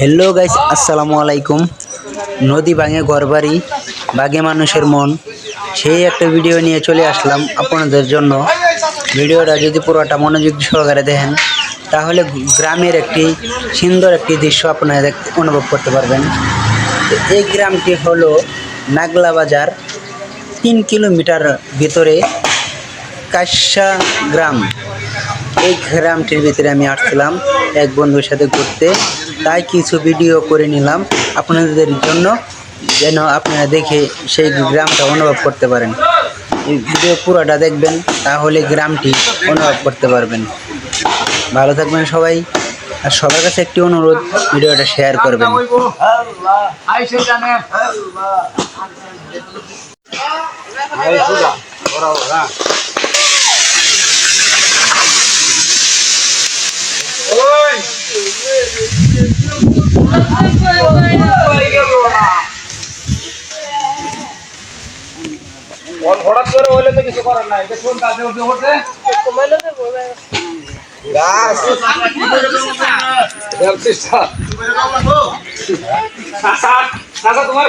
Hello guys আসসালামু আলাইকুম নদী ভাঙে ঘরবাড়ি বাঘে মানুষের মন। সেই একটা ভিডিও নিয়ে চলে আসলাম আপনাদের জন্য। ভিডিওটা যদি পুরোটা মনোযোগ সহকারে দেখেন, তাহলে গ্রামের একটি সুন্দর একটি দৃশ্য আপনারা দেখতে অনুভব করতে পারবেন। এই গ্রামটি হলো নাগলা বাজার, তিন কিলোমিটার ভিতরে কাশ্যা গ্রাম। এই গ্রামটির ভিতরে আমি আসছিলাম এক বন্ধুর সাথে ঘুরতে। তাই কিছু ভিডিও করে নিলাম আপনাদের জন্য, যেন আপনারা দেখে সেই গ্রামটা অনুভব করতে পারেন। ভিডিও পুরোটা দেখবেন, তাহলে গ্রামটি অনুভব করতে পারবেন। ভালো থাকবেন সবাই, আর সবার কাছে একটি অনুরোধ, ভিডিওটা শেয়ার করবেন। হঠাৎ করে হইলে তো কিছু করার নাই। দেখুন কাজে উঠে উঠে তোমার